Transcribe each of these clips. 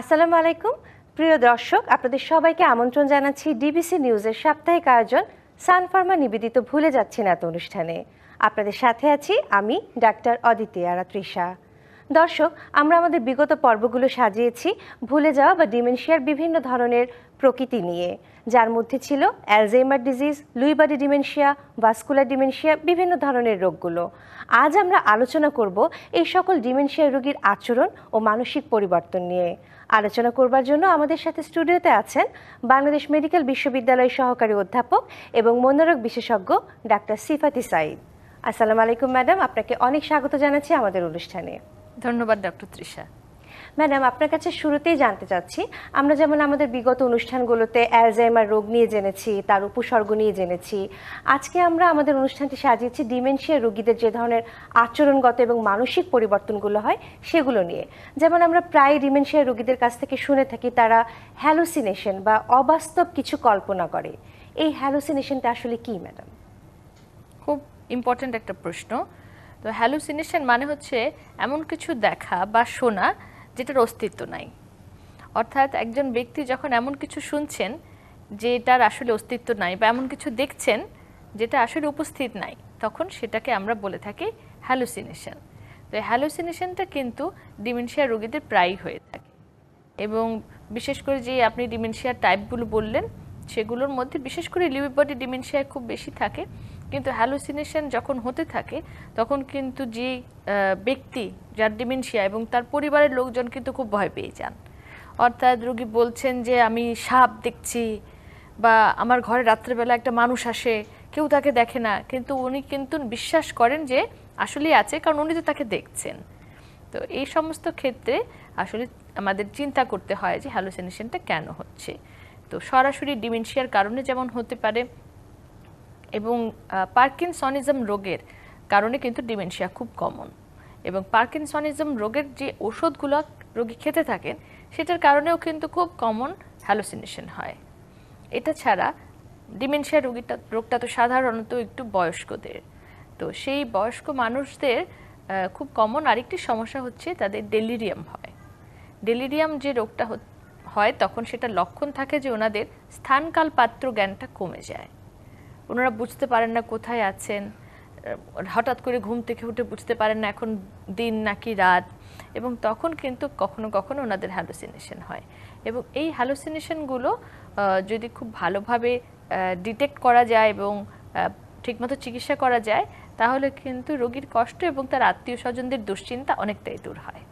আসসালামু আলাইকুম। প্রিয় দর্শক, আপনাদের সবাইকে আমন্ত্রণ জানাচ্ছি ডিবিসি নিউজের সাপ্তাহিক আয়োজন সানফার্মা নিবেদিত ভুলে যাচ্ছি না এত অনুষ্ঠানে। আপনাদের সাথে আছি আমি, ডাক্তার অদিতি আরা তৃষা দর্শক, আমরা আমাদের বিগত পর্বগুলো সাজিয়েছি ভুলে যাওয়া বা ডিমেনশিয়ার বিভিন্ন ধরনের প্রকৃতি নিয়ে। যার মধ্যে ছিল Alzheimer disease Lewy body dementia, vascular dementia, বিভিন্ন ধরনের রোগগুলো। আজ আমরা আলোচনা করব এই সকল ডিমেনশিয়া রোগীর আচরণ ও মানসিক পরিবর্তন নিয়ে। আলোচনা করবার জন্য আমাদের সাথে স্টুডিওতে আছেন বাংলাদেশ মেডিকেল বিশ্ববিদ্যালয়ের সহকারী অধ্যাপক এবং মনোরোগ বিশেষজ্ঞ ডাক্তার সিফাতি সাইদ আসসালামু আলাইকুম, ম্যাডাম। আপনাকে অনেক স্বাগত জানাচ্ছি আমাদের অনুষ্ঠানে। ধন্যবাদ, ডক্টর তৃষা। ম্যাডাম, আপনার কাছে শুরুতেই জানতে চাচ্ছি, আমরা যেমন আমাদের বিগত অনুষ্ঠানগুলোতে অ্যালজাইমার রোগ নিয়ে জেনেছি, তার উপসর্গ নিয়ে জেনেছি, আজকে আমরা আমাদের অনুষ্ঠানটি সাজিয়েছি ডিমেনশিয়া রোগীদের যে ধরনের আচরণগত এবং মানসিক পরিবর্তনগুলো হয় সেগুলো নিয়ে। যেমন আমরা প্রায় ডিমেনশিয়া রোগীদের কাছ থেকে শুনে থাকি, তারা হ্যালুসিনেশন বা অবাস্তব কিছু কল্পনা করে। এই হ্যালুসিনেশনটা আসলে কি, ম্যাডাম? খুব ইম্পর্ট্যান্ট একটা প্রশ্ন। তো হ্যালুসিনেশন মানে হচ্ছে এমন কিছু দেখা বা শোনা যেটার অস্তিত্ব নাই। অর্থাৎ একজন ব্যক্তি যখন এমন কিছু শুনছেন যে যেটার আসলে অস্তিত্ব নাই বা এমন কিছু দেখছেন যেটা আসলে উপস্থিত নাই, তখন সেটাকে আমরা বলে থাকি হ্যালুসিনেশন তো হ্যালুসিনেশনটা কিন্তু ডিমেনশিয়া রোগীদের প্রায়ই হয়ে থাকে। এবং বিশেষ করে যে আপনি ডিমেনশিয়ার টাইপগুলো বললেন, সেগুলোর মধ্যে বিশেষ করে লিউই বডি ডিমেনশিয়ায় খুব বেশি থাকে। কিন্তু হ্যালুসিনেশন যখন হতে থাকে, তখন কিন্তু যে ব্যক্তি যার ডিমেনশিয়া এবং তার পরিবারের লোকজন কিন্তু খুব ভয় পেয়ে যান। অর্থাৎ রোগী বলছেন যে, আমি সাপ দেখছি বা আমার ঘরে রাত্রেবেলা একটা মানুষ আসে, কেউ তাকে দেখে না। কিন্তু উনি কিন্তু বিশ্বাস করেন যে, আসলেই আছে, কারণ উনি তো তাকে দেখছেন। তো এই সমস্ত ক্ষেত্রে আসলে আমাদের চিন্তা করতে হয় যে হ্যালুসিনেশনটা কেন হচ্ছে? তো সরাসরি ডিমেনশিয়ার কারণে যেমন হতে পারে এবং পার্কিনসনিজম রোগের কারণে কিন্তু ডিমেনশিয়া খুব কমন। এবং পার্কিনসনিজম রোগের যে ওষুধগুলো রোগী খেতে থাকেন, সেটার কারণেও কিন্তু খুব কমন হ্যালোসিনেশন হয়। এটা ছাড়া ডিমেনশিয়া রোগীটা, রোগটা তো সাধারণত একটু বয়স্কদের। তো সেই বয়স্ক মানুষদের খুব কমন আরেকটি সমস্যা হচ্ছে তাদের ডেলিরিয়াম হয়। ডেলিরিয়াম যে রোগটা হয় তখন সেটা লক্ষণ থাকে যে ওনাদের স্থানকাল পাত্র জ্ঞানটা কমে যায়। ওনারা বুঝতে পারেন না কোথায় আছেন। হঠাৎ করে ঘুম থেকে উঠে বুঝতে পারেন না এখন দিন নাকি রাত। এবং তখন কিন্তু কখনো কখনো ওনাদের হ্যালুসিনেশন হয়। এবং এই হ্যালুসিনেশনগুলো যদি খুব ভালোভাবে ডিটেক্ট করা যায় এবং ঠিকমতো চিকিৎসা করা যায়, তাহলে কিন্তু রোগীর কষ্ট এবং তার আত্মীয় স্বজনদের দুশ্চিন্তা অনেকটাই দূর হয়।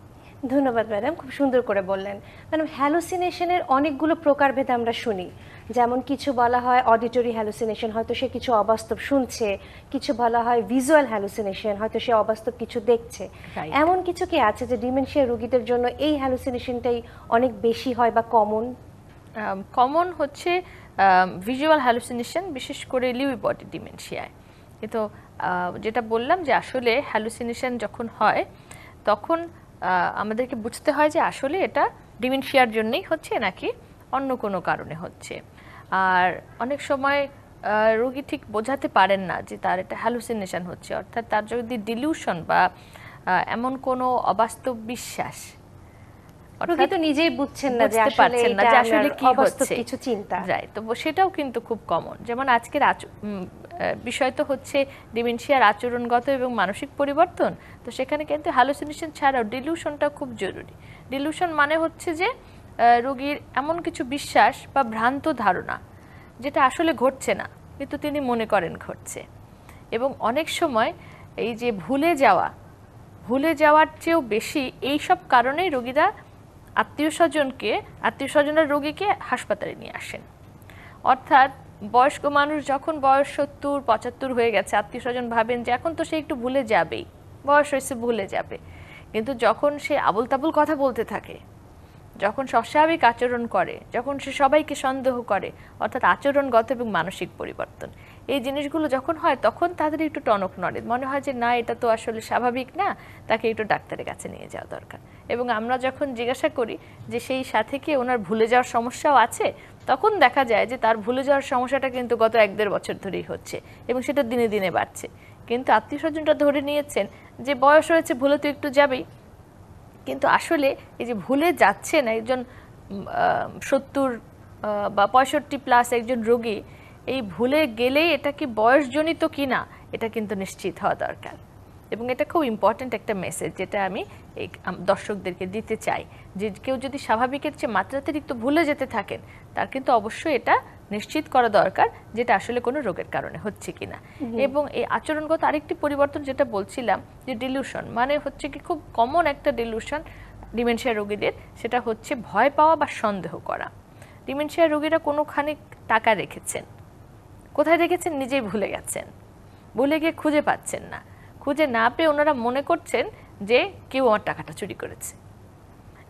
ধন্যবাদ ম্যাডাম, খুব সুন্দর করে বললেন। ম্যাডাম হ্যালুসিনেশনের অনেকগুলো প্রকারভেদ আমরা শুনি। যেমন কিছু বলা হয় অডিটরি হ্যালুসিনেশন হয়তো সে কিছু অবাস্তব শুনছে কিছু বলা হয় ভিজুয়াল হ্যালুসিনেশন হয়তো সে অবাস্তব কিছু দেখছে। এমন কিছু কি আছে যে ডিমেনশিয়া রোগীদের জন্য এই হ্যালুসিনেশনটাই অনেক বেশি হয় বা কমন কমন হচ্ছে ভিজুয়াল হ্যালুসিনেশন বিশেষ করে লিউই বডি ডিমেনশিয়ায় কিন্তু যেটা বললাম যে আসলে হ্যালুসিনেশন যখন হয় তখন আমাদেরকে বুঝতে হয় যে আসলে এটা ডিমেনশিয়ার জন্যই হচ্ছে নাকি অন্য কোনো কারণে হচ্ছে। আর অনেক সময় রোগী ঠিক বোঝাতে পারেন না যে তার এটা হ্যালুসিনেশন হচ্ছে। অর্থাৎ তার যদি ডিলিউশন বা এমন কোনো অবাস্তব বিশ্বাস রোগী তো নিজেই বুঝছেন না যে পারছেন না যে আসলে কি হচ্ছে। কিছু চিন্তা। রাইট তো সেটাও কিন্তু খুব কমন যেমন আজকের বিষয় তো হচ্ছে ডিমেনশিয়ার আচরণগত এবং মানসিক পরিবর্তন। তো সেখানে কিন্তু হ্যালুসিনেশন ছাড়াও ডিলিউশনটা খুব জরুরি। ডিলিউশন মানে হচ্ছে যে রোগীর এমন কিছু বিশ্বাস বা ভ্রান্ত ধারণা যেটা আসলে ঘটছে না, কিন্তু তিনি মনে করেন ঘটছে। এবং অনেক সময় এই যে ভুলে যাওয়া, ভুলে যাওয়ার চেয়েও বেশি এই সব কারণেই রোগীরা আত্মীয় স্বজনকে, আত্মীয় স্বজনের রোগীকে হাসপাতালে নিয়ে আসেন। অর্থাৎ বয়স্ক মানুষ যখন বয়স সত্তর, পঁচাত্তর হয়ে গেছে, আত্মীয় স্বজন ভাবেন যে এখন তো সে একটু ভুলে যাবেই, বয়স হয়েছে, ভুলে যাবে। কিন্তু যখন সে আবল তাবল কথা বলতে থাকে যখন সে অস্বাভাবিক আচরণ করে, যখন সে সবাইকে সন্দেহ করে, অর্থাৎ আচরণগত এবং মানসিক পরিবর্তন। এই জিনিসগুলো যখন হয়, তখন তাদের একটু টনক নড়ে। মনে হয় যে, না, এটা তো আসলে স্বাভাবিক না, তাকে একটু ডাক্তারের কাছে নিয়ে যাওয়া দরকার। এবং আমরা যখন জিজ্ঞাসা করি যে, সেই সাথে কি ওনার ভুলে যাওয়ার সমস্যাও আছে? তখন দেখা যায় যে, তার ভুলে যাওয়ার সমস্যাটা কিন্তু গত এক দেড় বছর ধরেই হচ্ছে এবং সেটা দিনে দিনে বাড়ছে। কিন্তু আত্মীয় স্বজনটা ধরে নিয়েছেন যে, বয়স হয়েছে, ভুলে তো একটু যাবেই। কিন্তু আসলে এই যে ভুলে যাচ্ছেন একজন সত্তর বা পঁয়ষট্টি প্লাস একজন রোগী, এই ভুলে গেলেই এটা কি বয়সজনিত কি না এটা কিন্তু নিশ্চিত হওয়া দরকার। এবং এটা খুব ইম্পর্ট্যান্ট একটা মেসেজ যেটা আমি এই দর্শকদেরকে দিতে চাই। যে কেউ যদি স্বাভাবিকের চেয়ে মাত্রাতিরিক্ত ভুলে যেতে থাকেন তার কিন্তু অবশ্যই এটা নিশ্চিত করা দরকার যেটা আসলে কোনো রোগের কারণে হচ্ছে কিনা। এবং এই আচরণগত আরেকটি পরিবর্তন যেটা বলছিলাম যে ডিলিউশন মানে হচ্ছে কি খুব কমন একটা ডিলিউশন ডিমেনশিয়া রোগীদের সেটা হচ্ছে ভয় পাওয়া বা সন্দেহ করা। ডিমেনশিয়া রোগীরা কোনোখানে টাকা রেখেছেন কোথায় রেখেছেন নিজেই ভুলে গেছেন ভুলে গিয়ে খুঁজে পাচ্ছেন না। খুঁজে না পেয়ে ওনারা মনে করছেন যে কেউ আমার টাকাটা চুরি করেছে।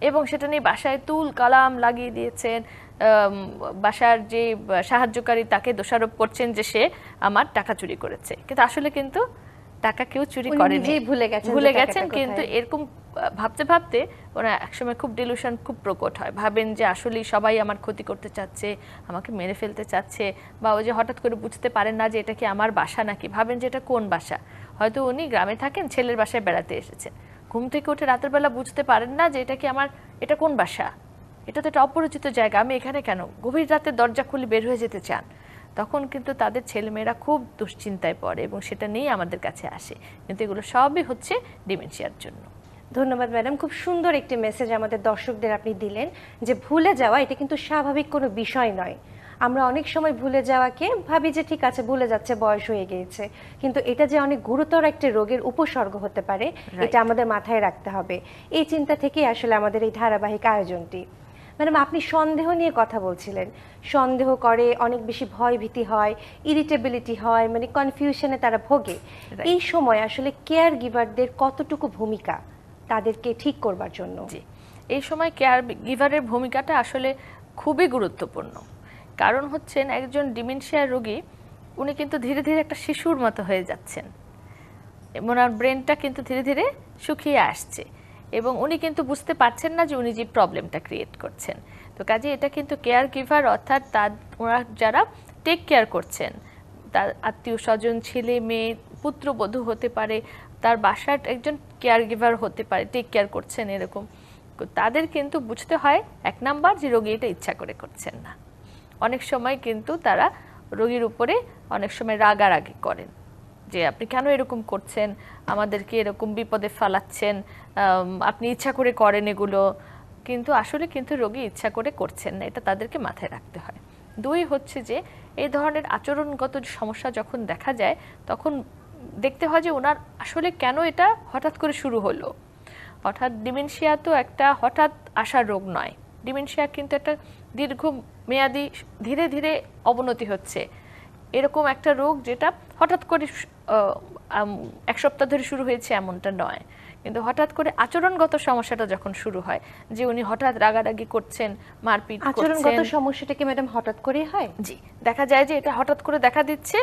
এবং সেটা নিয়ে বাসায় তুল কালাম লাগিয়ে দিয়েছেন বাসার যে সাহায্যকারী তাকে দোষারোপ করছেন যে সে আমার টাকা চুরি করেছে। কিন্তু আসলে কিন্তু টাকা কেউ চুরি করেনি। ভুলে গেছেন ভুলে গেছেন কিন্তু এরকম ভাবতে ভাবতে ওরা একসময় খুব ডিলুশন খুব প্রকট হয়। ভাবেন যে আসলেই সবাই আমার ক্ষতি করতে চাচ্ছে আমাকে মেরে ফেলতে চাচ্ছে বা ওই যে হঠাৎ করে বুঝতে পারেন না যে এটা কি আমার বাসা নাকি? ভাবেন যে এটা কোন বাসা? হয়তো উনি গ্রামে থাকেন ছেলের বাসায় বেড়াতে এসেছেন ঘুম থেকে উঠে রাতের বেলা বুঝতে পারেন না যে এটা কি আমার এটা কোন বাসা? এটা তো একটা অপরিচিত জায়গা আমি এখানে কেন? গভীর রাতে দরজা খুলে বের হয়ে যেতে চান। তখন কিন্তু তাদের ছেলেমেয়েরা খুব দুশ্চিন্তায় পড়ে এবং সেটা নিয়েই আমাদের কাছে আসে। কিন্তু এগুলো সবই হচ্ছে ডিমেনশিয়ার জন্য। ধন্যবাদ ম্যাডাম। খুব সুন্দর একটি মেসেজ আমাদের দর্শকদের আপনি দিলেন যে ভুলে যাওয়া এটা কিন্তু স্বাভাবিক কোনো বিষয় নয়। আমরা অনেক সময় ভুলে যাওয়াকে ভাবি যে ঠিক আছে ভুলে যাচ্ছে বয়স হয়ে গিয়েছে। কিন্তু এটা যে অনেক গুরুতর একটা রোগের উপসর্গ হতে পারে এটা আমাদের মাথায় রাখতে হবে। এই চিন্তা থেকেই আসলে আমাদের এই ধারাবাহিক আয়োজনটি। ম্যাডাম আপনি সন্দেহ নিয়ে কথা বলছিলেন। সন্দেহ করে অনেক বেশি ভয় ভীতি হয় ইরিটেবিলিটি হয় মানে কনফিউশনে তারা ভোগে। এই সময় আসলে কেয়ার গিভারদের কতটুকু ভূমিকা তাদেরকে ঠিক করবার জন্য? এই সময় কেয়ার গিভারের ভূমিকাটা আসলে খুবই গুরুত্বপূর্ণ। কারণ হচ্ছেন একজন ডিমেনশিয়া রোগী উনি কিন্তু ধীরে ধীরে একটা শিশুর মতো হয়ে যাচ্ছেন। এবং ওনার ব্রেনটা কিন্তু ধীরে ধীরে শুকিয়ে আসছে। এবং উনি কিন্তু বুঝতে পারছেন না যে উনি যে প্রবলেমটা ক্রিয়েট করছেন। তো কাজে এটা কিন্তু কেয়ার গিভার অর্থাৎ তার, ওরা যারা টেক কেয়ার করছেন, তার আত্মীয় স্বজন, ছেলে, মেয়ে, পুত্রবধূ হতে পারে, তার বাসার একজন কেয়ার গিভার হতে পারে টেক কেয়ার করছেন এরকম। তাদের কিন্তু বুঝতে হয় এক নাম্বার যে রোগী এটা ইচ্ছা করে করছেন না। অনেক সময় কিন্তু তারা রোগীর উপরে অনেক সময় রাগারাগি করেন। যে আপনি কেন এরকম করছেন? আমাদেরকে এরকম বিপদে ফেলাচ্ছেন। আপনি ইচ্ছা করে করেন এগুলো। কিন্তু আসলে কিন্তু রোগী ইচ্ছা করে করছেন না, এটা তাদেরকে মাথায় রাখতে হয়। দুই হচ্ছে যে, এই ধরনের আচরণগত সমস্যা যখন দেখা যায়, তখন দেখতে হয় যে ওনার আসলে কেন এটা হঠাৎ করে শুরু হলো। অর্থাৎ ডিমেনশিয়া তো একটা হঠাৎ আসার রোগ নয়। ডিমেনশিয়া কিন্তু একটা দীর্ঘ মেয়াদি, ধীরে ধীরে অবনতি হচ্ছে। এরকম একটা রোগ যেটা হঠাৎ করে এক সপ্তাহ ধরে শুরু হয়েছে এমনটা নয়। কিন্তু হঠাৎ করে আচরণগত সমস্যাটা যখন শুরু হয় যে উনি হঠাৎ রাগারাগি করছেন মারপিট আচরণগত সমস্যাটা কি ম্যাডাম হঠাৎ করে হয়? জি দেখা যায় যে এটা হঠাৎ করে দেখা দিচ্ছে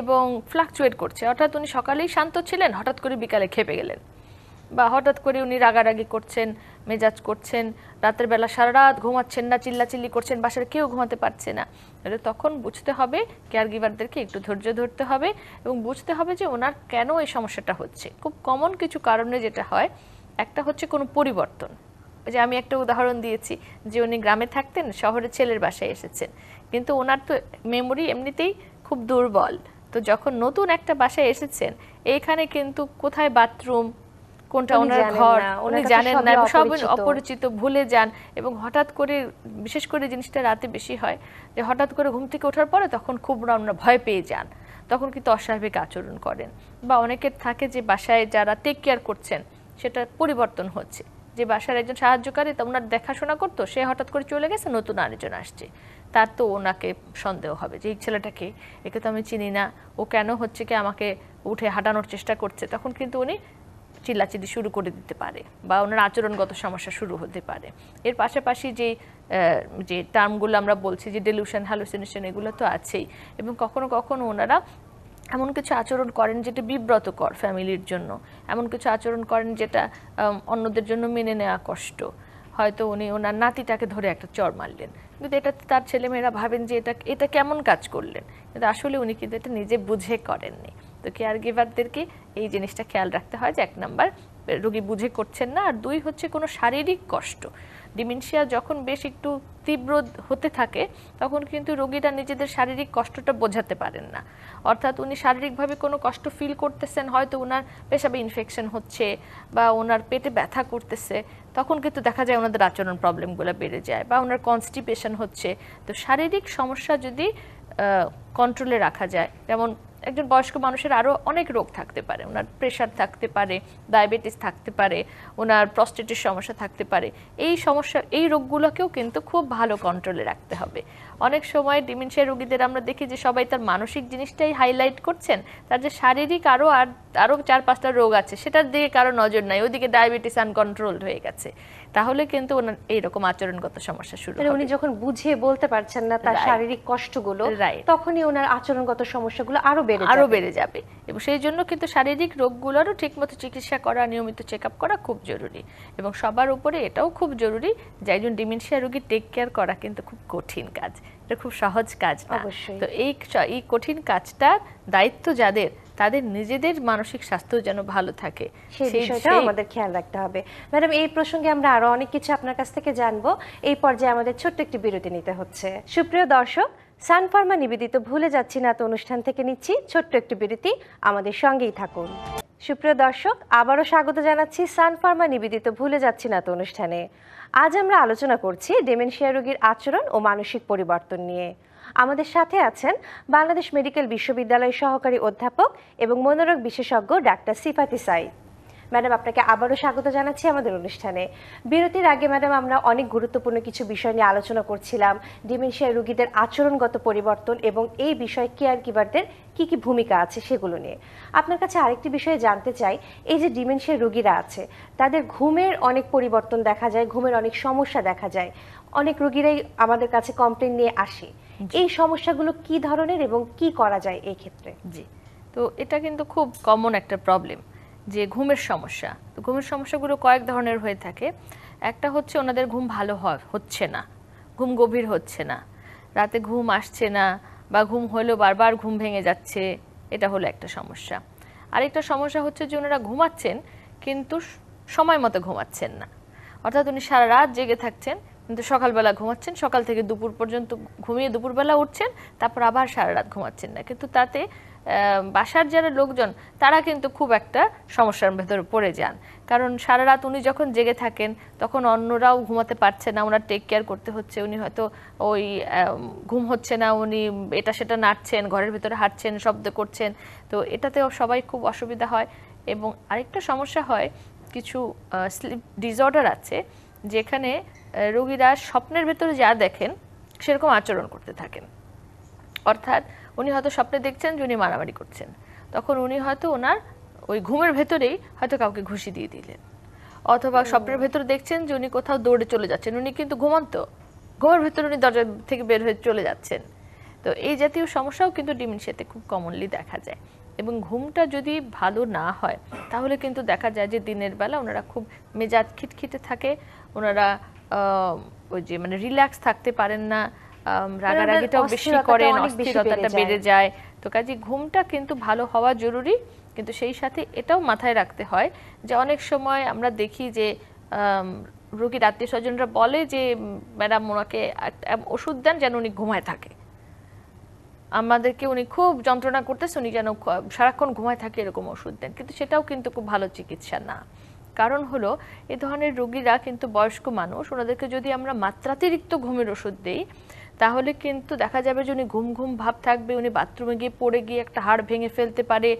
এবং ফ্লাকচুয়েট করছে। অর্থাৎ উনি সকালেই শান্ত ছিলেন হঠাৎ করে বিকালে খেপে গেলেন। বা হঠাৎ করে উনি রাগারাগি করছেন মেজাজ করছেন রাতের বেলা সারা রাত ঘুমাচ্ছেন না, চিল্লাচিল্লি করছেন, বাসার কেউ ঘুমাতে পারছে না। তখন বুঝতে হবে কেয়ার গিভারদেরকে একটু ধৈর্য ধরতে হবে এবং বুঝতে হবে যে ওনার কেন এই সমস্যাটা হচ্ছে। খুব কমন কিছু কারণে যেটা হয়, একটা হচ্ছে কোনো পরিবর্তন। যে আমি একটা উদাহরণ দিয়েছি যে উনি গ্রামে থাকতেন শহরে ছেলের বাসায় এসেছেন। কিন্তু ওনার তো মেমোরি এমনিতেই খুব দুর্বল। তো যখন নতুন একটা বাসায় এসেছেন, এইখানে কিন্তু কোথায় বাথরুম কোনটা ওনার ঘর উনি জানেন না সব অপরিচিত। ভুলে যান এবং হঠাৎ করে বিশেষ করে জিনিসটা রাতে বেশি হয় যে হঠাৎ করে ঘুম থেকে ওঠার পরে তখন খুব আমরা ভয় পেয়ে যান। তখন কিন্তু অস্বাভাবিক আচরণ করেন। বা অনেকের থাকে যে বাসায় যারা টেক কেয়ার করছেন সেটা পরিবর্তন হচ্ছে। যে বাসার একজন সাহায্যকারী তা ওনার দেখাশোনা করতো সে হঠাৎ করে চলে গেছে নতুন আরেকজন আসছে। তার তো ওনাকে সন্দেহ হবে যে এই ছেলেটাকে একে তো আমি চিনি না ও কেন হচ্ছে কি আমাকে উঠে হাঁটানোর চেষ্টা করছে? তখন কিন্তু উনি চিল্লাচিল্লি শুরু করে দিতে পারে বা ওনার আচরণগত সমস্যা শুরু হতে পারে। এর পাশাপাশি যে যে টার্মগুলো আমরা বলছি যে ডেলিউশন হ্যালুসিনেশন এগুলো তো আছেই এবং কখনো কখনো ওনারা এমন কিছু আচরণ করেন যেটা বিব্রতকর ফ্যামিলির জন্য। এমন কিছু আচরণ করেন যেটা অন্যদের জন্য মেনে নেওয়া কষ্ট। হয়তো উনি ওনার নাতিটাকে ধরে একটা চর মারলেন। কিন্তু এটা তার ছেলেমেয়েরা ভাবেন যে এটা এটা কেমন কাজ করলেন? কিন্তু আসলে উনি কিন্তু এটা নিজে বুঝে করেননি। তো কেয়ার গিভারদেরকে এই জিনিসটা খেয়াল রাখতে হয় যে এক নাম্বার, রোগী বুঝে করছেন না। আর দুই হচ্ছে কোনো শারীরিক কষ্ট। ডিমেনশিয়া যখন বেশ একটু তীব্র হতে থাকে, তখন কিন্তু রোগীরা নিজেদের শারীরিক কষ্টটা বোঝাতে পারেন না। অর্থাৎ উনি শারীরিকভাবে কোনো কষ্ট ফিল করতেছেন, হয়তো ওনার পেশাবে ইনফেকশন হচ্ছে বা ওনার পেটে ব্যথা করতেছে, তখন কিন্তু দেখা যায় ওনাদের আচরণ প্রবলেমগুলো বেড়ে যায় বা ওনার কনস্টিপেশন হচ্ছে। তো শারীরিক সমস্যা যদি কন্ট্রোলে রাখা যায়, যেমন একজন বয়স্ক মানুষের আরও অনেক রোগ থাকতে পারে, ওনার প্রেশার থাকতে পারে ডায়াবেটিস থাকতে পারে, ওনার প্রস্টেটের সমস্যা থাকতে পারে। এই সমস্যা, এই রোগগুলোকেও কিন্তু খুব ভালো কন্ট্রোলে রাখতে হবে। অনেক সময় ডিমেনশিয়া রোগীদের আমরা দেখি যে সবাই তার মানসিক জিনিসটাই হাইলাইট করছেন, তার যে শারীরিক আরও আর আরও চার পাঁচটা রোগ আছে সেটার দিকে কারও নজর নাই ওইদিকে ডায়াবেটিস আনকন্ট্রোলড হয়ে গেছে। তাহলে কিন্তু ওনার এইরকম আচরণগত সমস্যা শুরু মানে উনি যখন বুঝিয়ে বলতে পারছেন না তার শারীরিক কষ্টগুলো. তখনই ওনার আচরণগত সমস্যাগুলো আরও বেড়ে আরও বেড়ে যাবে। এবং সেই জন্য কিন্তু শারীরিক রোগগুলোরও ঠিকমতো চিকিৎসা করা নিয়মিত চেক আপ করা খুব জরুরি। এবং সবার উপরে এটাও খুব জরুরি যে একজন ডিমেনশিয়া রোগী টেক কেয়ার করা কিন্তু খুব কঠিন কাজ। এটা খুব সহজ কাজ না। অবশ্যই। তো এই এই কঠিন কাজটার দায়িত্ব যাদের তাদের নিজেদের মানসিক স্বাস্থ্য যেন ভালো থাকে। সেই বিষয়টা আমাদের খেয়াল রাখতে হবে। ম্যাডাম এই প্রসঙ্গে আমরা আরও অনেক কিছু আপনার কাছ থেকে জানব। এই পর্যায়ে আমাদের ছোট্ট একটি বিরতি নিতে হচ্ছে। সুপ্রিয় দর্শক সান ফার্মা নিবেদিত ভুলে যাচ্ছি না তো অনুষ্ঠান থেকে নিচ্ছি ছোট্ট একটি বিরতি। আমাদের সঙ্গেই থাকুন। সুপ্রিয় দর্শক, আবারও স্বাগত জানাচ্ছি সান ফার্মা নিবেদিত ভুলে যাচ্ছি না তো অনুষ্ঠানে। আজ আমরা আলোচনা করছি ডেমেনশিয়া রোগীর আচরণ ও মানসিক পরিবর্তন নিয়ে। আমাদের সাথে আছেন বাংলাদেশ মেডিকেল বিশ্ববিদ্যালয়ের সহকারী অধ্যাপক এবং মনোরোগ বিশেষজ্ঞ ডাক্তার সিফাতি সাইদ ম্যাডাম আপনাকে আবারও স্বাগত জানাচ্ছি আমাদের অনুষ্ঠানে। বিরতির আগে ম্যাডাম আমরা অনেক গুরুত্বপূর্ণ কিছু বিষয় নিয়ে আলোচনা করছিলাম ডিমেনশিয়া রোগীদের আচরণগত পরিবর্তন এবং এই বিষয়ে কেয়ার গিভারদের কি কি ভূমিকা আছে সেগুলো নিয়ে। আপনার কাছে আরেকটি বিষয়ে জানতে চাই এই যে ডিমেনশিয়া রোগীরা আছে তাদের ঘুমের অনেক পরিবর্তন দেখা যায় ঘুমের অনেক সমস্যা দেখা যায়। অনেক রোগীরাই আমাদের কাছে কমপ্লেন নিয়ে আসে। এই সমস্যাগুলো কি ধরনের এবং কি করা যায় এই ক্ষেত্রে? জি তো এটা কিন্তু খুব কমন একটা প্রবলেম যে ঘুমের সমস্যা। তো ঘুমের সমস্যাগুলো কয়েক ধরনের হয়ে থাকে। একটা হচ্ছে ওনাদের ঘুম ভালো হয় হচ্ছে না। ঘুম গভীর হচ্ছে না। রাতে ঘুম আসছে না বা ঘুম হলেও বারবার ঘুম ভেঙে যাচ্ছে, এটা হলো একটা সমস্যা। আরেকটা সমস্যা হচ্ছে যে ওনারা ঘুমাচ্ছেন কিন্তু সময় মতো ঘুমাচ্ছেন না। অর্থাৎ উনি সারা রাত জেগে থাকছেন, কিন্তু সকালবেলা ঘুমাচ্ছেন, সকাল থেকে দুপুর পর্যন্ত ঘুমিয়ে দুপুরবেলা উঠছেন, তারপর আবার সারা রাত ঘুমাচ্ছেন না। কিন্তু তাতে বাসার যারা লোকজন, তারা কিন্তু খুব একটা সমস্যার ভেতরে পড়ে যান। কারণ সারা রাত উনি যখন জেগে থাকেন, তখন অন্যরাও ঘুমাতে পারছে না, ওনার টেক কেয়ার করতে হচ্ছে, উনি হয়তো ওই ঘুম হচ্ছে না, উনি এটা সেটা নাড়ছেন, ঘরের ভেতরে হাঁটছেন, শব্দ করছেন। তো এটাতেও সবাই খুব অসুবিধা হয়। এবং আরেকটা সমস্যা হয়, কিছু স্লিপ ডিসঅর্ডার আছে, যেখানে রোগীরা স্বপ্নের ভেতরে যা দেখেন, সেরকম আচরণ করতে থাকেন। অর্থাৎ উনি হয়তো স্বপ্নে দেখছেন যে উনি মারামারি করছেন। তখন উনি হয়তো ওনার ওই ঘুমের ভেতরেই হয়তো কাউকে ঘুষি দিয়ে দিলেন। অথবা স্বপ্নের ভেতরে দেখছেন যে উনি কোথাও দৌড়ে চলে যাচ্ছেন। উনি কিন্তু ঘুমন্ত। ঘুমের ভেতরে উনি দরজা থেকে বের হয়ে চলে যাচ্ছেন। তো এই জাতীয় সমস্যাও কিন্তু ডিমেনশিয়াতে খুব কমনলি দেখা যায়। এবং ঘুমটা যদি ভালো না হয় তাহলে কিন্তু দেখা যায় যে দিনের বেলা ওনারা খুব মেজাজ খিটখিটে থাকে। ওনারা ওই যে মানে রিল্যাক্স থাকতে পারেন না। রাগারাগিটাও বেশি করেন অস্থিরতাটা। বেড়ে যায়। তো কাজে ঘুমটা কিন্তু ভালো হওয়া জরুরি কিন্তু সেই সাথে এটাও মাথায় রাখতে হয় যে অনেক সময় আমরা দেখি যে রোগীর আত্মীয় স্বজনরা বলে যে ম্যাডাম ওনাকে ওষুধ দেন যেন উনি ঘুমায় থাকে। আমাদেরকে উনি খুব যন্ত্রণা করতেছে উনি যেন সারাক্ষণ ঘুমায় থাকে এরকম ওষুধ দেন। কিন্তু সেটাও কিন্তু খুব ভালো চিকিৎসা না। কারণ হলো এ ধরনের রোগীরা কিন্তু বয়স্ক মানুষ ওনাদেরকে যদি আমরা মাত্রাতিরিক্ত ঘুমের ওষুধ দেই তাহলে কিন্তু দেখা যাবে যে উনি ঘুম ঘুম ভাব থাকবে উনি বাথরুমে গিয়ে পড়ে গিয়ে একটা হাড় ভেঙে ফেলতে পারে।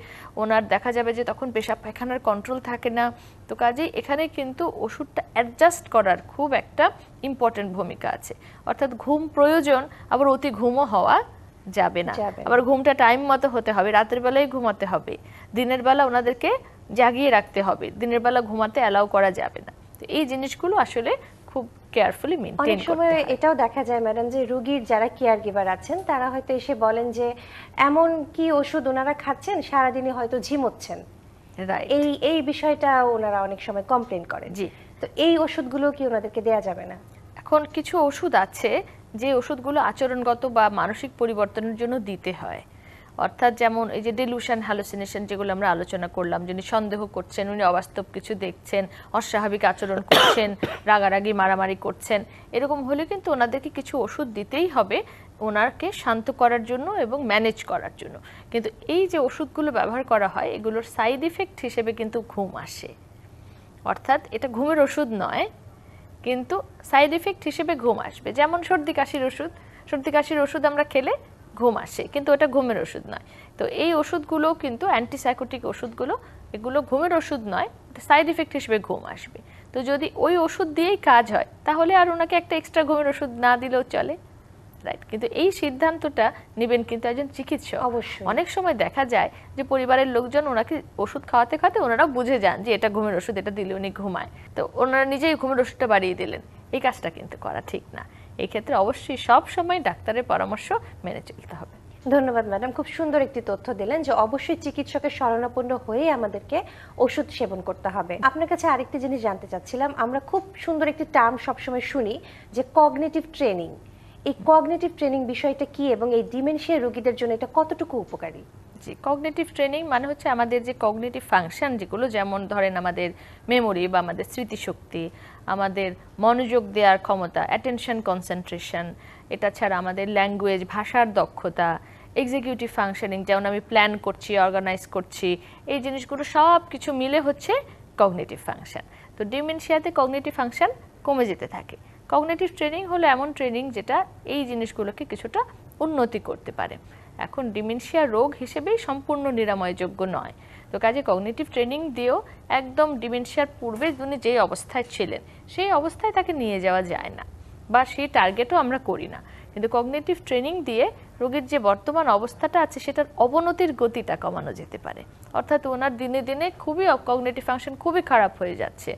ওনার দেখা যাবে যে তখন পেশাব পায়খানার কন্ট্রোল থাকে না। তো কাজেই এখানে কিন্তু ওষুধটা অ্যাডজাস্ট করার খুব একটা ইম্পর্টেন্ট ভূমিকা আছে। অর্থাৎ ঘুম প্রয়োজন আবার অতি ঘুমও হওয়া যাবে না। আবার ঘুমটা টাইম মতো হতে হবে রাতের বেলায় ঘুমাতে হবে। দিনের বেলা ওনাদেরকে জাগিয়ে রাখতে হবে দিনের বেলা ঘুমাতে অ্যালাউ করা যাবে না। তো এই জিনিসগুলো আসলে খুব কেয়ারফুলি মেনটেন অনেক সময় এটাও দেখা যায় ম্যাডাম যে রোগীর যারা কেয়ার গিভার আছেন তারা হয়তো এসে বলেন যে এমন কি ওষুধ ওনারা খাচ্ছেন? সারাদিনই হয়তো ঝিমোচ্ছেন এই এই বিষয়টা ওনারা অনেক সময় কমপ্লেন করেন। জি। তো এই ওষুধগুলো কি ওনাদেরকে দেয়া যাবে না? এখন কিছু ওষুধ আছে যে ওষুধগুলো আচরণগত বা মানসিক পরিবর্তনের জন্য দিতে হয়। অর্থাৎ যেমন এই যে ডিলুশন হ্যালুসিনেশন যেগুলো আমরা আলোচনা করলাম, যিনি সন্দেহ করছেন, উনি অবাস্তব কিছু দেখছেন, অস্বাভাবিক আচরণ করছেন, রাগারাগি, মারামারি করছেন, এরকম হলে কিন্তু ওনাদেরকে কিছু ওষুধ দিতেই হবে ওনাকে শান্ত করার জন্য এবং ম্যানেজ করার জন্য। কিন্তু এই যে ওষুধগুলো ব্যবহার করা হয়, এগুলোর সাইড ইফেক্ট হিসেবে কিন্তু ঘুম আসে। অর্থাৎ এটা ঘুমের ওষুধ নয়, কিন্তু সাইড ইফেক্ট হিসেবে ঘুম আসবে। যেমন সর্দি কাশির ওষুধ, সর্দি কাশির ওষুধ আমরা খেলে ঘুম আসে কিন্তু ওটা ঘুমের ওষুধ নয়। তো এই ওষুধগুলো কিন্তু অ্যান্টিসাইকোটিক ওষুধগুলো এগুলো ঘুমের ওষুধ নয় সাইড ইফেক্ট হিসেবে ঘুম আসবে। তো যদি ওই ওষুধ দিয়েই কাজ হয় তাহলে আর ওনাকে একটা এক্সট্রা ঘুমের ওষুধ না দিলেও চলে। রাইট কিন্তু এই সিদ্ধান্তটা নেবেন কিন্তু একজন চিকিৎসক। অবশ্যই। অনেক সময় দেখা যায় যে পরিবারের লোকজন ওনাকে ওষুধ খাওয়াতে খাওয়াতে ওনারা বুঝে যান যে এটা ঘুমের ওষুধ এটা দিলে উনি ঘুমায়। তো ওনারা নিজেই ঘুমের ওষুধটা বাড়িয়ে দিলেন। এই কাজটা কিন্তু করা ঠিক না। এই ক্ষেত্রে অবশ্যই সব সময় ডাক্তারের পরামর্শ মেনে চলতে হবে। ধন্যবাদ ম্যাডাম খুব সুন্দর একটি তথ্য দিলেন যে অবশ্যই চিকিৎসকের শরণাপন্ন হয়ে আমাদেরকে ওষুধ সেবন করতে হবে। আপনার কাছে আরেকটি জিনিস জানতে চাচ্ছিলাম আমরা খুব সুন্দর একটি টার্ম সবসময় শুনি যে কগনেটিভ ট্রেনিং। এই কগনেটিভ ট্রেনিং বিষয়টা কি এবং এই ডিমেনশিয়া রোগীদের জন্য এটা কতটুকু উপকারী? জি কগনেটিভ ট্রেনিং মানে হচ্ছে আমাদের যে কগনেটিভ ফাংশন যেগুলো যেমন ধরেন আমাদের মেমোরি বা আমাদের স্মৃতিশক্তি আমাদের মনোযোগ দেওয়ার ক্ষমতা অ্যাটেনশন কনসেন্ট্রেশন এটা ছাড়া আমাদের ল্যাঙ্গুয়েজ ভাষার দক্ষতা এক্সিকিউটিভ ফাংশনিং যেমন আমি প্ল্যান করছি অর্গানাইজ করছি, এই জিনিসগুলো সব কিছু মিলে হচ্ছে কগনেটিভ ফাংশন তো ডিমেনশিয়াতে কগনেটিভ ফাংশন কমে যেতে থাকে। কগনেটিভ ট্রেনিং হলো এমন ট্রেনিং যেটা এই জিনিসগুলোকে কিছুটা উন্নতি করতে পারে। এখন ডিমেনশিয়া রোগ হিসেবেই সম্পূর্ণ নিরাময়যোগ্য নয়। তো কাজে কগনেটিভ ট্রেনিং দিয়েও একদম ডিমেনশিয়ার পূর্বে উনি যে অবস্থায় ছিলেন, সেই অবস্থায় তাকে নিয়ে যাওয়া যায় না বা সেই টার্গেটও আমরা করি না। কিন্তু কগনেটিভ ট্রেনিং দিয়ে রোগীর যে বর্তমান অবস্থাটা আছে, সেটার অবনতির গতিটা কমানো যেতে পারে। অর্থাৎ ওনার দিনে দিনে খুবই কগনেটিভ ফাংশন খুবই খারাপ হয়ে যাচ্ছে।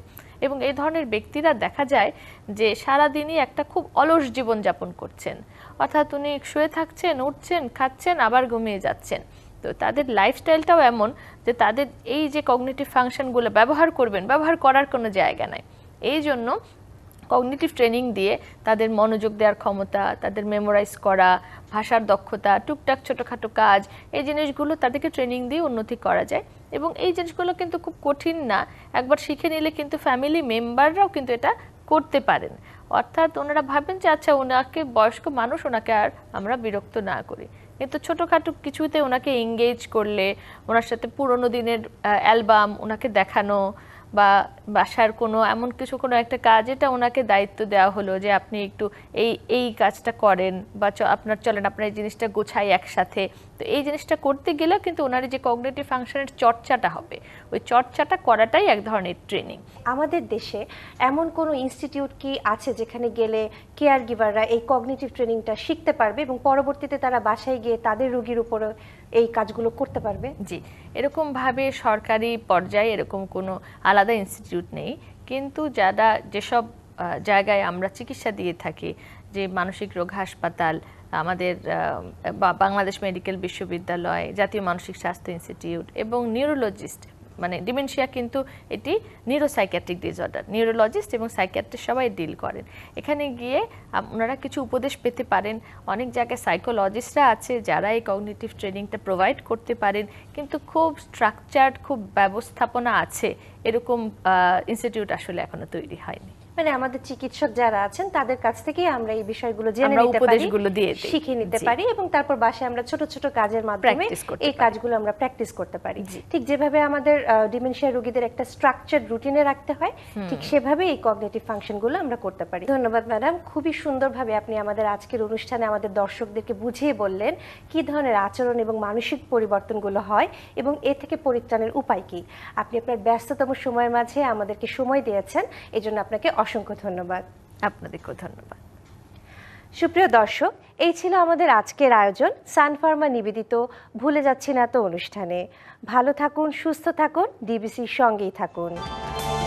এবং এই ধরনের ব্যক্তিরা দেখা যায় যে সারাদিনই একটা খুব অলস জীবন যাপন করছেন। অর্থাৎ উনি শুয়ে থাকছেন, উঠছেন, খাচ্ছেন, আবার ঘুমিয়ে যাচ্ছেন। তো তাদের লাইফস্টাইলটাও এমন যে তাদের এই যে কগনিটিভ ফাংশনগুলো ব্যবহার করবেন, ব্যবহার করার কোনো জায়গা নাই। এই জন্য কগনিটিভ ট্রেনিং দিয়ে তাদের মনোযোগ দেওয়ার ক্ষমতা, তাদের মেমোরাইজ করা, ভাষার দক্ষতা, টুকটাক ছোটোখাটো কাজ, এই জিনিসগুলো তাদেরকে ট্রেনিং দিয়ে উন্নতি করা যায়। এবং এই জিনিসগুলো কিন্তু খুব কঠিন না। একবার শিখে নিলে কিন্তু ফ্যামিলি মেম্বাররাও কিন্তু এটা করতে পারেন। অর্থাৎ ওনারা ভাবেন যে আচ্ছা ওনাকে বয়স্ক মানুষ, ওনাকে আর আমরা বিরক্ত না করি। কিন্তু ছোটোখাটো কিছুতে ওনাকে এঙ্গেজ করলে, ওনার সাথে পুরোনো দিনের অ্যালবাম ওনাকে দেখানো বা বাসার কোনো এমন কিছু, কোনো একটা কাজ, এটা ওনাকে দায়িত্ব দেওয়া হলো যে, আপনি একটু এই এই কাজটা করেন বা আপনার, চলেন, আপনার এই জিনিসটা গোছাই একসাথে। তো এই জিনিসটা করতে গেলেও কিন্তু ওনার যে কগনেটিভ ফাংশনের চর্চাটা হবে। ওই চর্চাটা করাটাই এক ধরনের ট্রেনিং আমাদের দেশে এমন কোনো ইনস্টিটিউট কি আছে যেখানে গেলে কেয়ার গিভাররা এই কগনেটিভ ট্রেনিংটা শিখতে পারবে এবং পরবর্তীতে তারা বাসায় গিয়ে তাদের রোগীর উপরে এই কাজগুলো করতে পারবে? জি এরকমভাবে সরকারি পর্যায়ে এরকম কোনো আলাদা ইনস্টিটিউট নেই। কিন্তু যারা যেসব জায়গায় আমরা চিকিৎসা দিয়ে থাকি যে মানসিক রোগ হাসপাতাল আমাদের বাংলাদেশ মেডিকেল বিশ্ববিদ্যালয়, জাতীয় মানসিক স্বাস্থ্য ইনস্টিটিউট এবং নিউরোলজিস্ট মানে ডিমেনশিয়া কিন্তু এটি নিউরোসাইকিয়াট্রিক ডিসঅর্ডার। নিউরোলজিস্ট এবং সাইকিয়াট্রিস্ট সবাই ডিল করেন। এখানে গিয়ে ওনারা কিছু উপদেশ পেতে পারেন। অনেক জায়গায় সাইকোলজিস্টরা আছে যারা এই কগনিটিভ ট্রেনিংটা প্রোভাইড করতে পারেন, কিন্তু খুব স্ট্রাকচার্ড, খুব ব্যবস্থাপনা আছে। এরকম ইনস্টিটিউট আসলে এখনও তৈরি হয়নি। মানে আমাদের চিকিৎসক যারা আছেন তাদের কাছ থেকেই আমরা এই বিষয়গুলো জেনে নিতে পারি উপদেশগুলো দিয়ে শিখে নিতে পারি এবং তারপর বাসায় আমরা ছোট ছোট কাজের মাধ্যমে এই কাজগুলো আমরা প্র্যাকটিস করতে পারি। ঠিক যেভাবে আমাদের ডিমেনশিয়া রোগীদের একটা স্ট্রাকচার রুটিনে রাখতে হয় ঠিক সেভাবে এই কগনিটিভ ফাংশনগুলো আমরা করতে পারি। ধন্যবাদ ম্যাডাম খুবই সুন্দরভাবে আপনি আমাদের আজকের অনুষ্ঠানে আমাদের দর্শকদেরকে বুঝিয়ে বললেন কি ধরনের আচরণ এবং মানসিক পরিবর্তনগুলো হয় এবং এ থেকে পরিত্রাণের উপায় কি। আপনি আপনার ব্যস্ততম সময়ের মাঝে আমাদেরকে সময় দিয়েছেন এজন্য আপনাকে অসংখ্য ধন্যবাদ, আপনাদেরকেও ধন্যবাদ। সুপ্রিয় দর্শক, এই ছিল আমাদের আজকের আয়োজন। সানফার্মা নিবেদিত, ভুলে যাচ্ছি না তো অনুষ্ঠানে। ভালো থাকুন, সুস্থ থাকুন, ডিবিসির সঙ্গেই থাকুন।